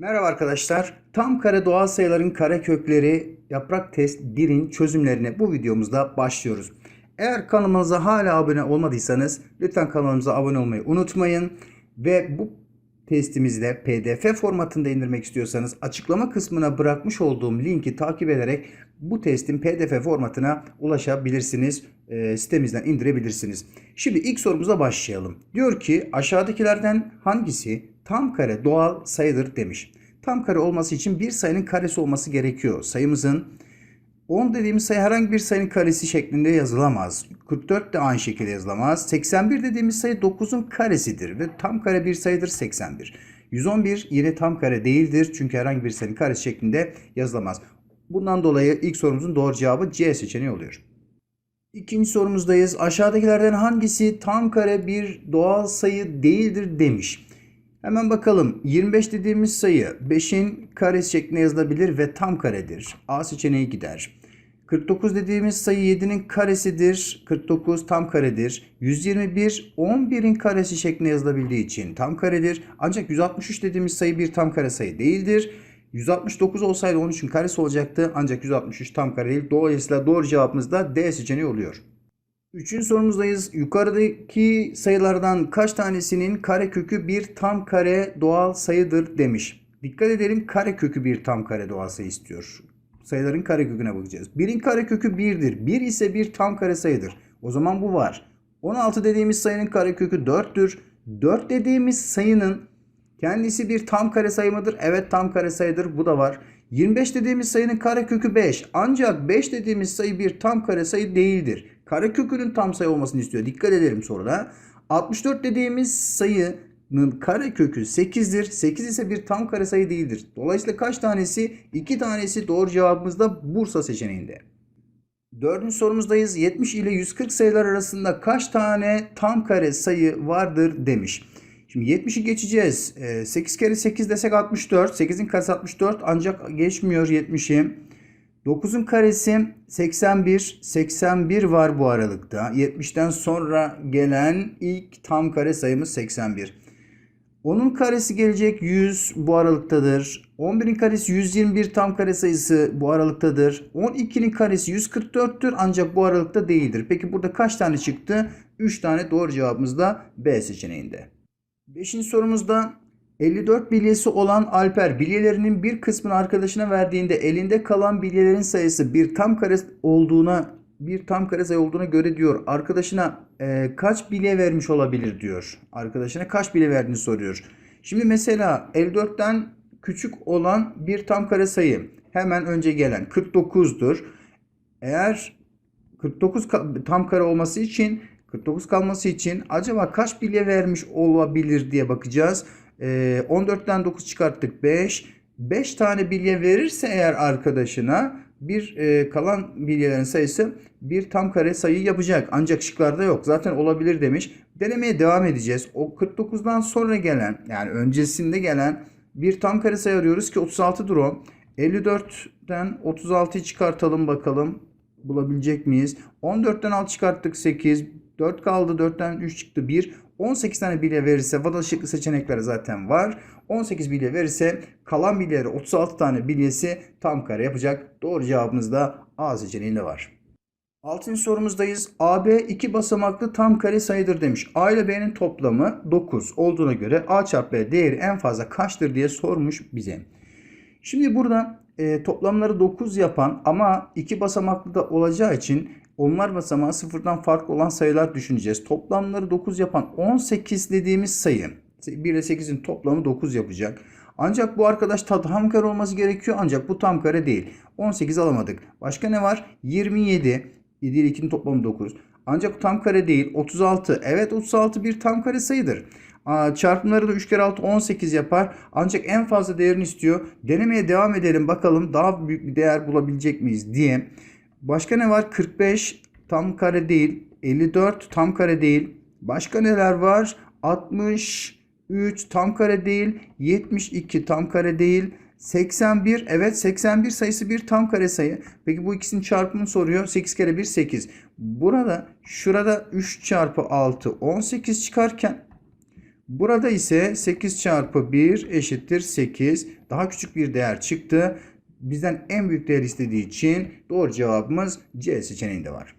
Merhaba arkadaşlar. Tam kare doğal sayıların kare kökleri yaprak test 1'in çözümlerine bu videomuzda başlıyoruz. Eğer kanalımıza hala abone olmadıysanız lütfen kanalımıza abone olmayı unutmayın. Ve bu testimizi de pdf formatında indirmek istiyorsanız açıklama kısmına bırakmış olduğum linki takip ederek bu testin pdf formatına ulaşabilirsiniz. E, sitemizden indirebilirsiniz. Şimdi ilk sorumuza başlayalım. Diyor ki aşağıdakilerden hangisi tam kare doğal sayıdır demiş. Tam kare olması için bir sayının karesi olması gerekiyor. Sayımızın 10 dediğimiz sayı herhangi bir sayının karesi şeklinde yazılamaz. 44 de aynı şekilde yazılamaz. 81 dediğimiz sayı 9'un karesidir ve tam kare bir sayıdır 81. 111 yine tam kare değildir çünkü herhangi bir sayının karesi şeklinde yazılamaz. Bundan dolayı ilk sorumuzun doğru cevabı C seçeneği oluyor. İkinci sorumuzdayız. Aşağıdakilerden hangisi tam kare bir doğal sayı değildir demiş. Hemen bakalım. 25 dediğimiz sayı 5'in karesi şeklinde yazılabilir ve tam karedir. A seçeneği gider. 49 dediğimiz sayı 7'nin karesidir. 49 tam karedir. 121 11'in karesi şeklinde yazılabildiği için tam karedir. Ancak 163 dediğimiz sayı bir tam kare sayı değildir. 169 olsaydı 13'ün karesi olacaktı. Ancak 163 tam kare değil. Dolayısıyla doğru cevabımız da D seçeneği oluyor. Üçüncü sorumuzdayız. Yukarıdaki sayılardan kaç tanesinin kare kökü bir tam kare doğal sayıdır demiş. Dikkat edelim kare kökü bir tam kare doğal sayı istiyor. Sayıların kare köküne bakacağız. 1'in kare kökü 1'dir. 1 ise bir tam kare sayıdır. O zaman bu var. 16 dediğimiz sayının kare kökü 4'tür. 4 dediğimiz sayının kendisi bir tam kare sayı mıdır? Evet tam kare sayıdır. Bu da var. 25 dediğimiz sayının kare kökü 5. Ancak 5 dediğimiz sayı bir tam kare sayı değildir. Kare kökünün tam sayı olmasını istiyor. Dikkat edelim soruda. 64 dediğimiz sayının kare kökü 8'dir. 8 ise bir tam kare sayı değildir. Dolayısıyla kaç tanesi? 2 tanesi doğru cevabımız da Bursa seçeneğinde. Dördüncü sorumuzdayız. 70 ile 140 sayılar arasında kaç tane tam kare sayı vardır demiş. Şimdi 70'i geçeceğiz. 8 kere 8 desek 64. 8'in karesi 64 ancak geçmiyor 70'i. 9'un karesi 81. 81 var bu aralıkta. 70'ten sonra gelen ilk tam kare sayımız 81. 10'un karesi gelecek 100 bu aralıktadır. 11'in karesi 121 tam kare sayısı bu aralıktadır. 12'nin karesi 144'tür ancak bu aralıkta değildir. Peki burada kaç tane çıktı? 3 tane doğru cevabımız da B seçeneğinde. Beşinci sorumuzda 54 bilyesi olan Alper bilyelerinin bir kısmını arkadaşına verdiğinde elinde kalan bilyelerin sayısı bir tam kare olduğuna bir tam kare sayı olduğuna göre diyor. Arkadaşına e, kaç bilye vermiş olabilir diyor. Arkadaşına kaç bilye verdiğini soruyor. Şimdi mesela 54'ten küçük olan bir tam kare sayı hemen önce gelen 49'dur. Eğer 49 tam kare olması için 49 kalması için acaba kaç bilye vermiş olabilir diye bakacağız. Ee, 14'ten 9 çıkarttık 5. 5 tane bilye verirse eğer arkadaşına bir e, kalan bilyelerin sayısı bir tam kare sayı yapacak. Ancak şıklarda yok. Zaten olabilir demiş. Denemeye devam edeceğiz. O 49'dan sonra gelen yani öncesinde gelen bir tam kare sayı arıyoruz ki 36'dır o. 54'ten 36'yı çıkartalım bakalım. Bulabilecek miyiz? 14'ten 6 çıkarttık 8. 4 kaldı. 4'ten 3 çıktı 1. 18 tane bilye verirse vada şıklı seçenekler zaten var. 18 bilye verirse kalan bilyeleri 36 tane bilyesi tam kare yapacak. Doğru cevabımız da A seçeneğinde var. Altıncı sorumuzdayız. AB iki basamaklı tam kare sayıdır demiş. A ile B'nin toplamı 9 olduğuna göre A çarpı B değeri en fazla kaçtır diye sormuş bize. Şimdi burada e, toplamları 9 yapan ama iki basamaklı da olacağı için onlar basamağı sıfırdan farklı olan sayılar düşüneceğiz. Toplamları 9 yapan 18 dediğimiz sayı. 1 ile 8'in toplamı 9 yapacak. Ancak bu arkadaş tam kare olması gerekiyor ancak bu tam kare değil. 18 alamadık. Başka ne var? 27. 7 ile 2'nin toplamı 9. Ancak tam kare değil. 36. Evet 36 bir tam kare sayıdır. Çarpımları da 3 kere 6 18 yapar. Ancak en fazla değerini istiyor. Denemeye devam edelim bakalım daha büyük bir değer bulabilecek miyiz diye. Başka ne var? 45 tam kare değil. 54 tam kare değil. Başka neler var? 63 tam kare değil. 72 tam kare değil. 81 evet 81 sayısı bir tam kare sayı. Peki bu ikisinin çarpımını soruyor. 8 kere 1 8. Burada şurada 3 çarpı 6 18 çıkarken Burada ise 8 çarpı 1 eşittir 8. Daha küçük bir değer çıktı. Bizden en büyük değer istediği için doğru cevabımız C seçeneğinde var.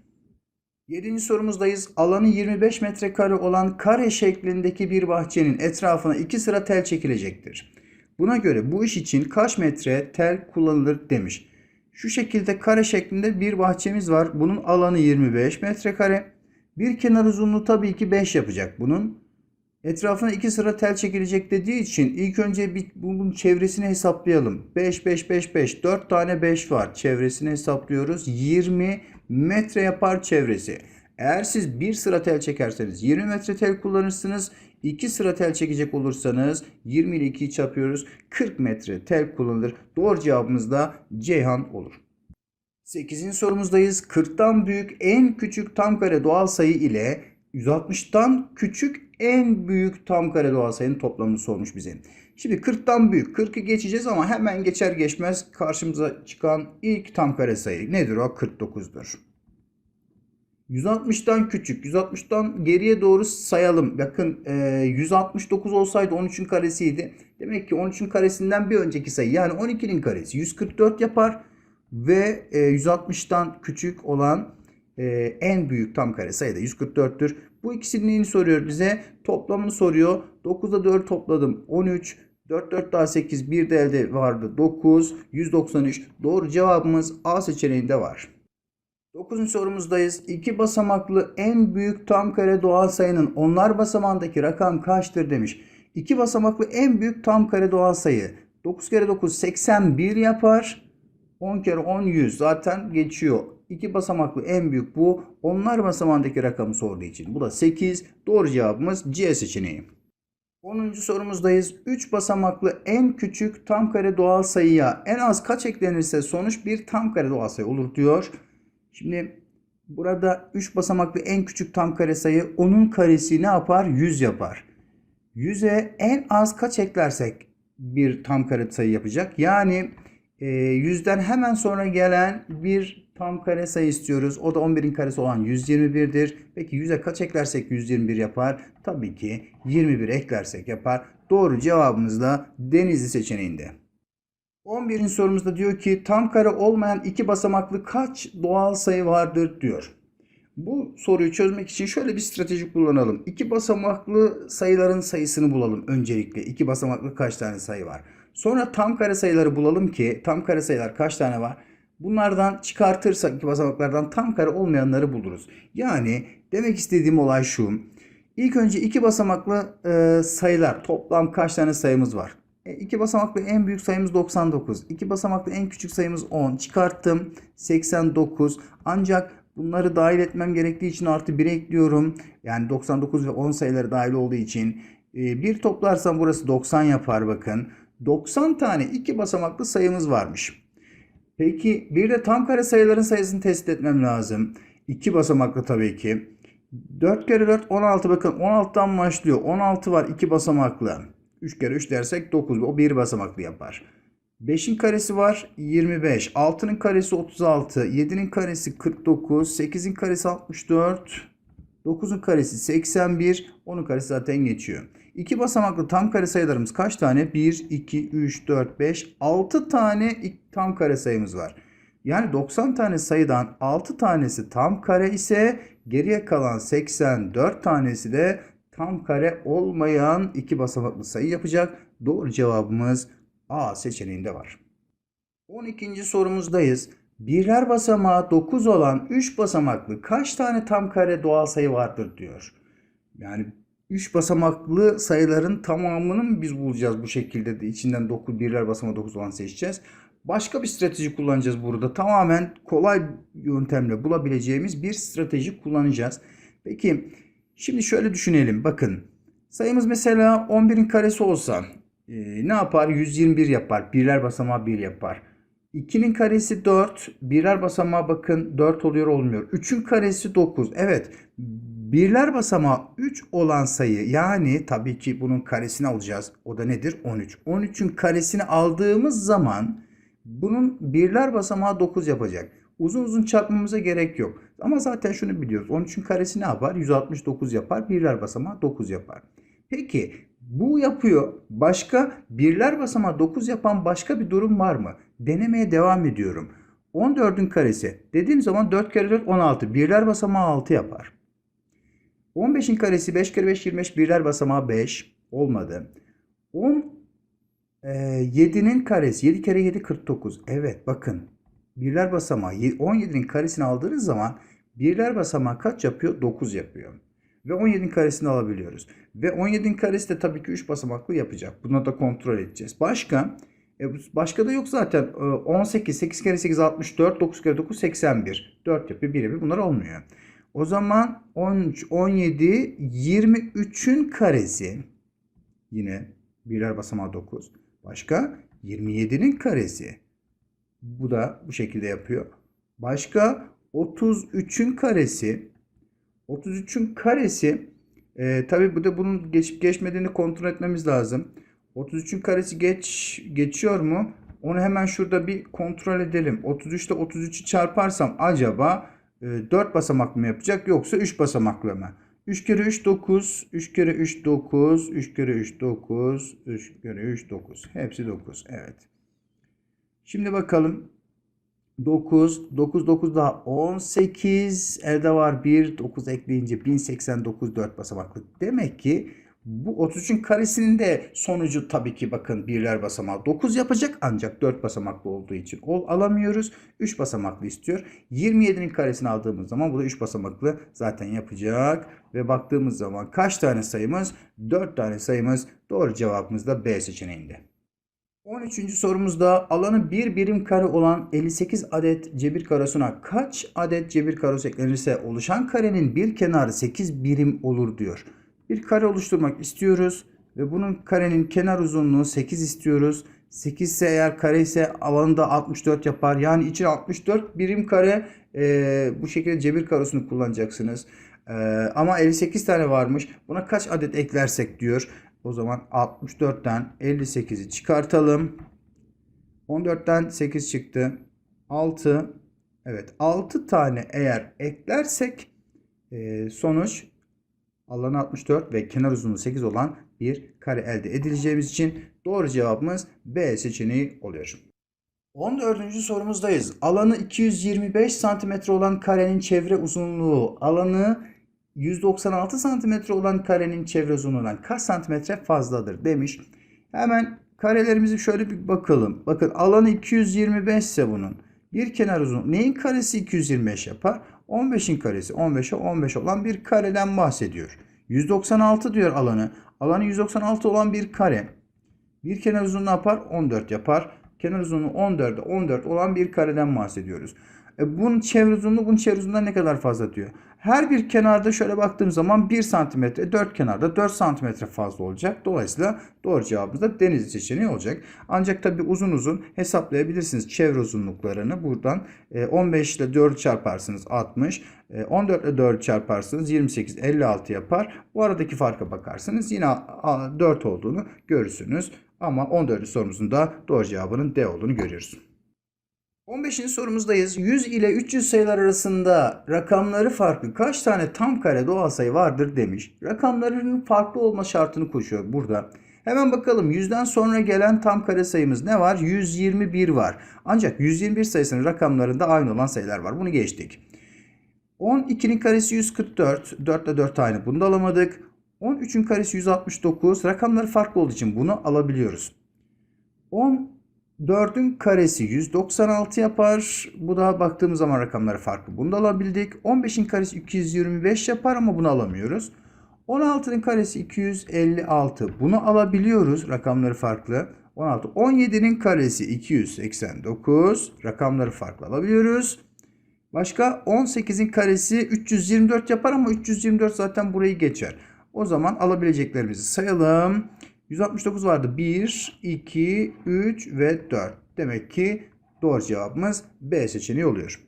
Yedinci sorumuzdayız. Alanı 25 metrekare olan kare şeklindeki bir bahçenin etrafına iki sıra tel çekilecektir. Buna göre bu iş için kaç metre tel kullanılır demiş. Şu şekilde kare şeklinde bir bahçemiz var. Bunun alanı 25 metrekare. Bir kenar uzunluğu tabii ki 5 yapacak bunun. Etrafına iki sıra tel çekilecek dediği için ilk önce bir, bunun çevresini hesaplayalım. 5, 5, 5, 5. 4 tane 5 var. Çevresini hesaplıyoruz. 20 metre yapar çevresi. Eğer siz bir sıra tel çekerseniz 20 metre tel kullanırsınız. 2 sıra tel çekecek olursanız 20 ile 2'yi çarpıyoruz. 40 metre tel kullanılır. Doğru cevabımız da Ceyhan olur. 8. sorumuzdayız. 40'tan büyük en küçük tam kare doğal sayı ile 160'tan küçük en büyük tam kare doğal sayının toplamını sormuş bize. Şimdi 40'tan büyük. 40'ı geçeceğiz ama hemen geçer geçmez karşımıza çıkan ilk tam kare sayı nedir o? 49'dur. 160'tan küçük. 160'tan geriye doğru sayalım. Bakın e, 169 olsaydı 13'ün karesiydi. Demek ki 13'ün karesinden bir önceki sayı yani 12'nin karesi 144 yapar. Ve e, 160'tan küçük olan e, en büyük tam kare sayı da 144'tür. Bu ikisinin neyini soruyor bize? Toplamını soruyor. 9'da 4 topladım 13. 4 4 daha 8 bir de elde vardı 9 193. Doğru cevabımız A seçeneğinde var. 9. sorumuzdayız. İki basamaklı en büyük tam kare doğal sayının onlar basamağındaki rakam kaçtır demiş. İki basamaklı en büyük tam kare doğal sayı 9 kere 9 81 yapar. 10 kere 10 100 zaten geçiyor. İki basamaklı en büyük bu. Onlar basamağındaki rakamı sorduğu için. Bu da 8. Doğru cevabımız C seçeneği. 10. sorumuzdayız. 3 basamaklı en küçük tam kare doğal sayıya en az kaç eklenirse sonuç bir tam kare doğal sayı olur diyor. Şimdi burada 3 basamaklı en küçük tam kare sayı onun karesi ne yapar? 100 yapar. 100'e en az kaç eklersek bir tam kare sayı yapacak. Yani e, 100'den hemen sonra gelen bir tam kare sayı istiyoruz. O da 11'in karesi olan 121'dir. Peki 100'e kaç eklersek 121 yapar? Tabii ki 21 eklersek yapar. Doğru cevabımız da Denizli seçeneğinde. 11. sorumuzda diyor ki tam kare olmayan iki basamaklı kaç doğal sayı vardır diyor. Bu soruyu çözmek için şöyle bir strateji kullanalım. İki basamaklı sayıların sayısını bulalım öncelikle. İki basamaklı kaç tane sayı var? Sonra tam kare sayıları bulalım ki tam kare sayılar kaç tane var? Bunlardan çıkartırsak basamaklardan tam kare olmayanları buluruz. Yani demek istediğim olay şu. İlk önce iki basamaklı e, sayılar toplam kaç tane sayımız var? E, iki basamaklı en büyük sayımız 99. İki basamaklı en küçük sayımız 10. Çıkarttım 89. Ancak bunları dahil etmem gerektiği için artı 1 ekliyorum. Yani 99 ve 10 sayıları dahil olduğu için e, bir toplarsam burası 90 yapar bakın. 90 tane iki basamaklı sayımız varmış. Peki bir de tam kare sayıların sayısını tespit etmem lazım. İki basamaklı tabii ki. 4 kere 4 16 bakın 16'dan başlıyor. 16 var iki basamaklı. 3 kere 3 dersek 9. O bir basamaklı yapar. 5'in karesi var 25. 6'nın karesi 36. 7'nin karesi 49. 8'in karesi 64. 9'un karesi 81. 10'un karesi zaten geçiyor. 2 basamaklı tam kare sayılarımız kaç tane? 1, 2, 3, 4, 5, 6 tane tam kare sayımız var. Yani 90 tane sayıdan 6 tanesi tam kare ise geriye kalan 84 tanesi de tam kare olmayan iki basamaklı sayı yapacak. Doğru cevabımız A seçeneğinde var. 12. sorumuzdayız. Birler basamağı 9 olan 3 basamaklı kaç tane tam kare doğal sayı vardır diyor. Yani 3 basamaklı sayıların tamamını mı biz bulacağız bu şekilde de içinden 9 birler basamağı 9 olan seçeceğiz. Başka bir strateji kullanacağız burada. Tamamen kolay yöntemle bulabileceğimiz bir strateji kullanacağız. Peki şimdi şöyle düşünelim. Bakın sayımız mesela 11'in karesi olsa e, ne yapar? 121 yapar. Birler basamağı 1 yapar. 2'nin karesi 4. Birler basamağı bakın 4 oluyor olmuyor. 3'ün karesi 9. Evet. Birler basamağı 3 olan sayı yani tabii ki bunun karesini alacağız. O da nedir? 13. 13'ün karesini aldığımız zaman bunun birler basamağı 9 yapacak. Uzun uzun çarpmamıza gerek yok. Ama zaten şunu biliyoruz. 13'ün karesi ne yapar? 169 yapar. Birler basamağı 9 yapar. Peki bu yapıyor. Başka birler basamağı 9 yapan başka bir durum var mı? Denemeye devam ediyorum. 14'ün karesi. Dediğim zaman 4 kere 4 16. Birler basamağı 6 yapar. 15'in karesi 5 kere 5 25. Birler basamağı 5. Olmadı. 10 e, 7'nin karesi 7 kere 7 49. Evet bakın. Birler basamağı 17'nin karesini aldığınız zaman birler basamağı kaç yapıyor? 9 yapıyor. Ve 17'nin karesini alabiliyoruz. Ve 17'nin karesi de tabii ki 3 basamaklı yapacak. Bunu da kontrol edeceğiz. Başka? E, başka da yok zaten. E, 18, 8 kere 8 64, 9 kere 9 81. 4 yapıyor, 1 yapıyor. Bunlar olmuyor. O zaman 13, 17, 23'ün karesi. Yine birler basamağı 9. Başka? 27'nin karesi. Bu da bu şekilde yapıyor. Başka? 33'ün karesi. 33'ün karesi e, tabi bu da bunun geçip geçmediğini kontrol etmemiz lazım. 33'ün karesi geç geçiyor mu? Onu hemen şurada bir kontrol edelim. 33 ile 33'ü çarparsam acaba 4 basamak mı yapacak yoksa 3 basamaklı mı? 3 kere 3 9, 3 kere 3 9, 3 kere 3 9, 3 kere 3 9. Hepsi 9. Evet. Şimdi bakalım. 9, 9, 9 daha 18. Elde var 1, 9 ekleyince 1089 4 basamaklı. Demek ki bu 33'ün karesinin de sonucu tabii ki bakın birler basamağı 9 yapacak ancak 4 basamaklı olduğu için ol alamıyoruz. 3 basamaklı istiyor. 27'nin karesini aldığımız zaman bu da 3 basamaklı zaten yapacak. Ve baktığımız zaman kaç tane sayımız? 4 tane sayımız. Doğru cevabımız da B seçeneğinde. 13. sorumuzda alanı 1 birim kare olan 58 adet cebir karosuna kaç adet cebir karosu eklenirse oluşan karenin bir kenarı 8 birim olur diyor. Bir kare oluşturmak istiyoruz ve bunun karenin kenar uzunluğu 8 istiyoruz. 8 ise eğer kare ise alanı da 64 yapar. Yani için 64 birim kare e, bu şekilde cebir karosunu kullanacaksınız. E, ama 58 tane varmış. Buna kaç adet eklersek diyor. O zaman 64'ten 58'i çıkartalım. 14'ten 8 çıktı. 6. Evet 6 tane eğer eklersek e, sonuç alanı 64 ve kenar uzunluğu 8 olan bir kare elde edileceğimiz için doğru cevabımız B seçeneği oluyor. 14. sorumuzdayız. Alanı 225 cm olan karenin çevre uzunluğu alanı 196 cm olan karenin çevre uzunluğundan kaç santimetre fazladır demiş. Hemen karelerimizi şöyle bir bakalım. Bakın alanı 225 ise bunun. Bir kenar uzun. Neyin karesi 225 yapar? 15'in karesi 15'e 15 olan bir kareden bahsediyor. 196 diyor alanı. Alanı 196 olan bir kare. Bir kenar uzunluğu yapar? 14 yapar. Kenar uzunluğu 14'e 14 olan bir kareden bahsediyoruz. E bunun çevre uzunluğu bunun çevre uzunluğundan ne kadar fazla diyor. Her bir kenarda şöyle baktığım zaman 1 santimetre, 4 kenarda 4 santimetre fazla olacak. Dolayısıyla doğru cevabımız da deniz seçeneği olacak. Ancak tabi uzun uzun hesaplayabilirsiniz çevre uzunluklarını. Buradan 15 ile 4 çarparsınız 60. 14 ile 4 çarparsınız 28, 56 yapar. Bu aradaki farka bakarsınız yine 4 olduğunu görürsünüz. Ama 14. sorumuzun da doğru cevabının D olduğunu görüyoruz. 15. sorumuzdayız. 100 ile 300 sayılar arasında rakamları farklı kaç tane tam kare doğal sayı vardır demiş. Rakamlarının farklı olma şartını koşuyor burada. Hemen bakalım 100'den sonra gelen tam kare sayımız ne var? 121 var. Ancak 121 sayısının rakamlarında aynı olan sayılar var. Bunu geçtik. 12'nin karesi 144. 4 ile 4 aynı. Bunu da alamadık. 13'ün karesi 169. Rakamları farklı olduğu için bunu alabiliyoruz. 10 4'ün karesi 196 yapar. Bu da baktığımız zaman rakamları farklı. Bunu da alabildik. 15'in karesi 225 yapar ama bunu alamıyoruz. 16'nın karesi 256. Bunu alabiliyoruz. Rakamları farklı. 16. 17'nin karesi 289. Rakamları farklı alabiliyoruz. Başka 18'in karesi 324 yapar ama 324 zaten burayı geçer. O zaman alabileceklerimizi sayalım. 169 vardı. 1, 2, 3 ve 4. Demek ki doğru cevabımız B seçeneği oluyor.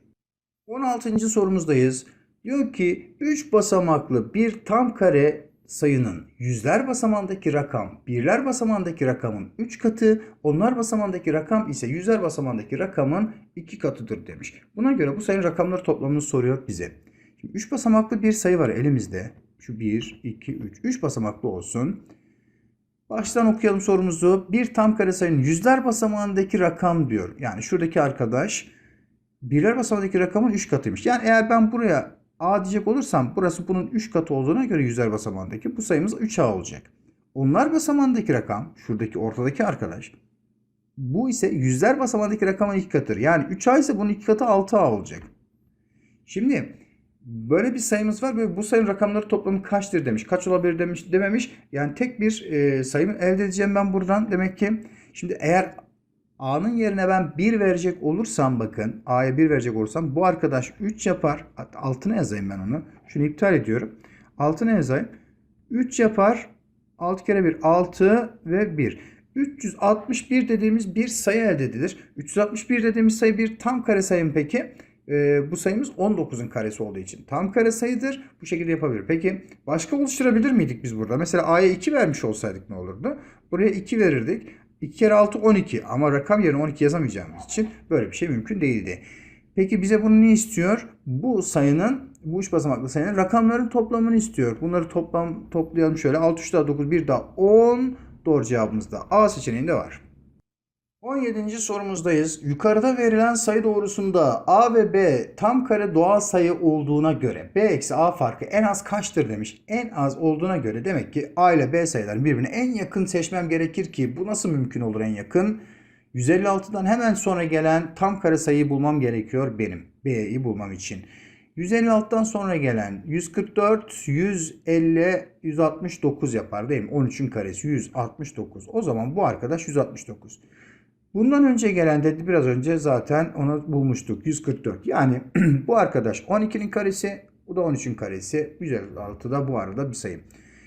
16. sorumuzdayız. Diyor ki 3 basamaklı bir tam kare sayının yüzler basamağındaki rakam birler basamağındaki rakamın 3 katı, onlar basamağındaki rakam ise yüzler basamağındaki rakamın 2 katıdır demiş. Buna göre bu sayının rakamları toplamını soruyor bize. Şimdi 3 basamaklı bir sayı var elimizde. Şu 1, 2, 3. 3 basamaklı olsun. Baştan okuyalım sorumuzu. Bir tam kare sayının yüzler basamağındaki rakam diyor. Yani şuradaki arkadaş birler basamağındaki rakamın 3 katıymış. Yani eğer ben buraya A diyecek olursam burası bunun 3 katı olduğuna göre yüzler basamağındaki bu sayımız 3A olacak. Onlar basamağındaki rakam şuradaki ortadaki arkadaş. Bu ise yüzler basamağındaki rakamın 2 katıdır. Yani 3A ise bunun 2 katı 6A olacak. Şimdi böyle bir sayımız var ve bu sayının rakamları toplamı kaçtır demiş. Kaç olabilir demiş dememiş. Yani tek bir e, sayımı elde edeceğim ben buradan. Demek ki şimdi eğer A'nın yerine ben 1 verecek olursam bakın A'ya 1 verecek olursam bu arkadaş 3 yapar. Altına yazayım ben onu. Şunu iptal ediyorum. Altına yazayım. 3 yapar. 6 kere 1 6 ve 1. 361 dediğimiz bir sayı elde edilir. 361 dediğimiz sayı bir tam kare sayı mı peki? Ee, bu sayımız 19'un karesi olduğu için tam kare sayıdır. Bu şekilde yapabilir. Peki başka oluşturabilir miydik biz burada? Mesela A'ya 2 vermiş olsaydık ne olurdu? Buraya 2 verirdik. 2 kere 6 12 ama rakam yerine 12 yazamayacağımız için böyle bir şey mümkün değildi. Peki bize bunu ne istiyor? Bu sayının, bu üç basamaklı sayının rakamların toplamını istiyor. Bunları toplam toplayalım şöyle. 6 3 daha 9 1 daha 10. Doğru cevabımız da A seçeneğinde var. 17. sorumuzdayız. Yukarıda verilen sayı doğrusunda A ve B tam kare doğal sayı olduğuna göre B eksi A farkı en az kaçtır demiş. En az olduğuna göre demek ki A ile B sayılarını birbirine en yakın seçmem gerekir ki bu nasıl mümkün olur en yakın? 156'dan hemen sonra gelen tam kare sayıyı bulmam gerekiyor benim. B'yi bulmam için. 156'dan sonra gelen 144, 150, 169 yapar değil mi? 13'ün karesi 169. O zaman bu arkadaş 169. Bundan önce gelen de biraz önce zaten onu bulmuştuk. 144. Yani bu arkadaş 12'nin karesi, bu da 13'ün karesi. 156 da bu arada bir sayı.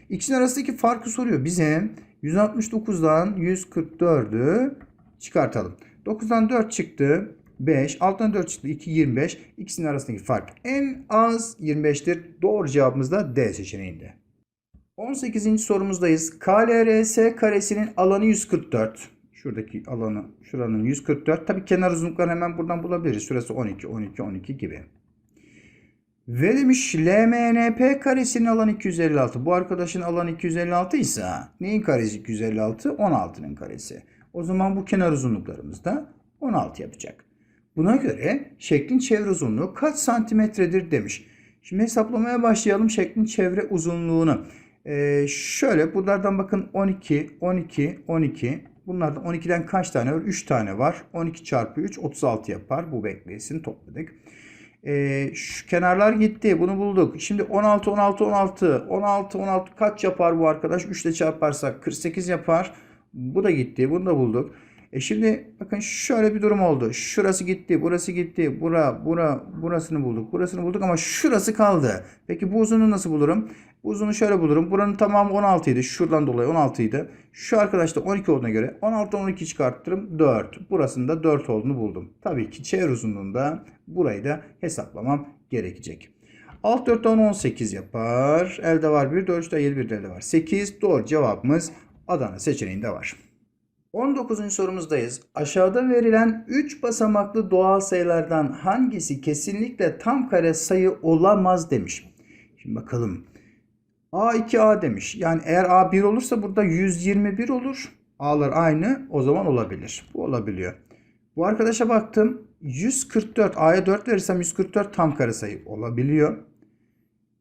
İkisinin arasındaki farkı soruyor bize. 169'dan 144'ü çıkartalım. 9'dan 4 çıktı. 5. 6'dan 4 çıktı. 2, 25. İkisinin arasındaki fark en az 25'tir. Doğru cevabımız da D seçeneğinde. 18. sorumuzdayız. KLRS karesinin alanı 144. Şuradaki alanı şuranın 144. Tabi kenar uzunluklarını hemen buradan bulabiliriz. Şurası 12, 12, 12 gibi. Ve demiş LMNP karesinin alanı 256. Bu arkadaşın alanı 256 ise neyin karesi 256? 16'nın karesi. O zaman bu kenar uzunluklarımız da 16 yapacak. Buna göre şeklin çevre uzunluğu kaç santimetredir demiş. Şimdi hesaplamaya başlayalım şeklin çevre uzunluğunu. Ee, şöyle bunlardan bakın 12, 12, 12. Bunlardan 12'den kaç tane var? 3 tane var. 12 çarpı 3 36 yapar. Bu beklesin topladık. Ee, şu kenarlar gitti. Bunu bulduk. Şimdi 16, 16, 16. 16, 16 kaç yapar bu arkadaş? 3 ile çarparsak 48 yapar. Bu da gitti. Bunu da bulduk. E şimdi bakın şöyle bir durum oldu. Şurası gitti, burası gitti, bura, bura, burasını bulduk, burasını bulduk ama şurası kaldı. Peki bu uzunluğu nasıl bulurum? Bu uzunluğu şöyle bulurum. Buranın tamamı 16 idi. Şuradan dolayı 16 idi. Şu arkadaş da 12 olduğuna göre 16'dan 12 çıkarttırım 4. Burasının da 4 olduğunu buldum. Tabii ki çevre uzunluğunda burayı da hesaplamam gerekecek. Alt 4'ten 18 yapar. Elde var 1, 4 de 7, 1 elde var. 8. Doğru cevabımız Adana seçeneğinde var. 19. sorumuzdayız. Aşağıda verilen 3 basamaklı doğal sayılardan hangisi kesinlikle tam kare sayı olamaz demiş. Şimdi bakalım. A2A demiş. Yani eğer A1 olursa burada 121 olur. A'lar aynı o zaman olabilir. Bu olabiliyor. Bu arkadaşa baktım. 144. A'ya 4 verirsem 144 tam kare sayı olabiliyor.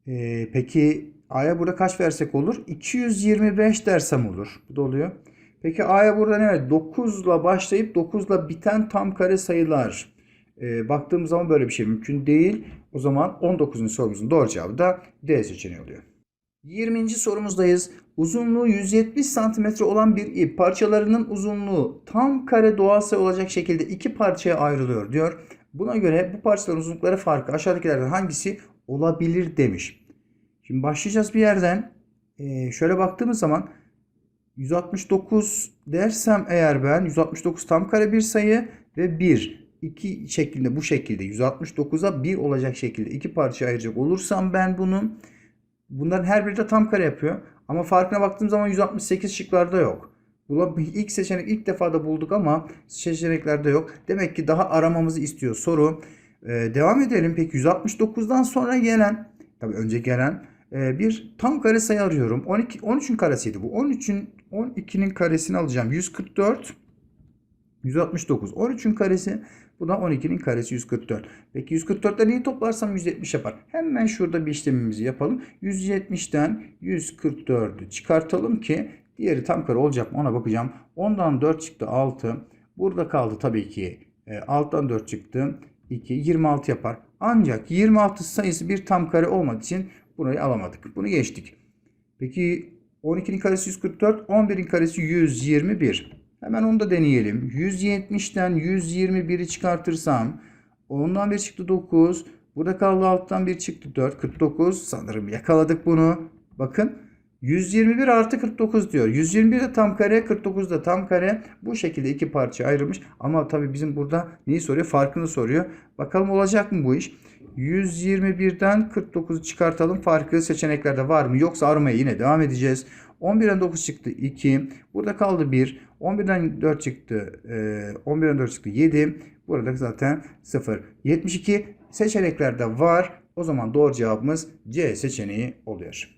Ee, peki A'ya burada kaç versek olur? 225 dersem olur. Bu da oluyor. Peki A'ya burada ne var? 9 ile başlayıp 9 ile biten tam kare sayılar. Ee, baktığımız zaman böyle bir şey mümkün değil. O zaman 19. sorumuzun doğru cevabı da D seçeneği oluyor. 20. sorumuzdayız. Uzunluğu 170 cm olan bir ip parçalarının uzunluğu tam kare doğal sayı olacak şekilde iki parçaya ayrılıyor diyor. Buna göre bu parçaların uzunlukları farkı aşağıdakilerden hangisi olabilir demiş. Şimdi başlayacağız bir yerden. Ee, şöyle baktığımız zaman 169 dersem eğer ben 169 tam kare bir sayı ve 1 2 şeklinde bu şekilde 169'a 1 olacak şekilde iki parça ayıracak olursam ben bunun bunların her biri de tam kare yapıyor. Ama farkına baktığım zaman 168 şıklarda yok. İlk seçenek ilk defa da bulduk ama seçeneklerde yok. Demek ki daha aramamızı istiyor soru. Ee, devam edelim. Peki 169'dan sonra gelen tabii önce gelen bir tam kare sayı arıyorum. 12 13'ün karesiydi bu. 13'ün 12'nin karesini alacağım. 144 169. 13'ün karesi bu da 12'nin karesi 144. Peki 144'ten neyi toplarsam 170 yapar. Hemen şurada bir işlemimizi yapalım. 170'ten 144'ü çıkartalım ki diğeri tam kare olacak mı ona bakacağım. 10'dan 4 çıktı 6. Burada kaldı tabii ki e, 6'dan 4 çıktı 2. 26 yapar. Ancak 26 sayısı bir tam kare olmadığı için burayı alamadık. Bunu geçtik. Peki 12'nin karesi 144, 11'in karesi 121. Hemen onu da deneyelim. 170'ten 121'i çıkartırsam ondan bir çıktı 9. Burada kaldı alttan bir çıktı 4. 49. Sanırım yakaladık bunu. Bakın 121 artı 49 diyor. 121 de tam kare, 49 da tam kare. Bu şekilde iki parça ayrılmış. Ama tabii bizim burada neyi soruyor? Farkını soruyor. Bakalım olacak mı bu iş? 121'den 49'u çıkartalım. Farkı seçeneklerde var mı? Yoksa aramaya yine devam edeceğiz. 11'den 9 çıktı 2. Burada kaldı 1. 11'den 4 çıktı. e, 11'den 4 çıktı 7. Burada zaten 0. 72 seçeneklerde var. O zaman doğru cevabımız C seçeneği oluyor.